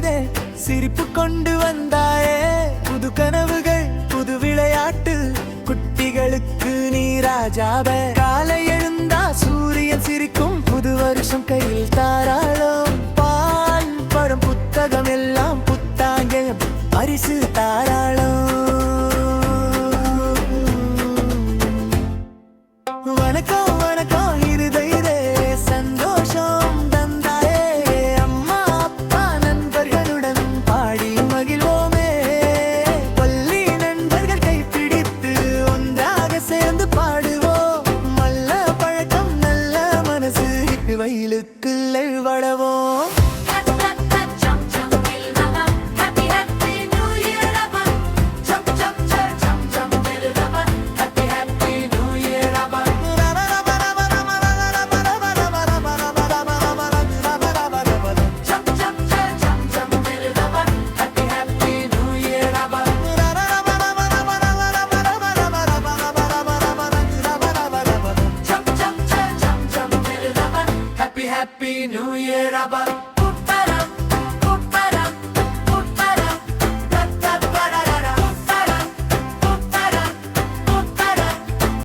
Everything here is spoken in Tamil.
செய்தே. சிரிப்பு கொண்டு வந்தாயே. புது கனவுகள் புது விளையாட்டு. குட்டிகளுக்கு நீ ராஜாவ. காலை எழுந்தா சூரியன் சிரிக்கும். புது வருஷம் கையில் தாராளம். பால் படம் புத்தகம் எல்லாம் புத்தாங்க. பரிசு தாராளம். வணக்கம். வயலுக்குள் வளவோம். হ্যাপি নিউ ইয়ার আবার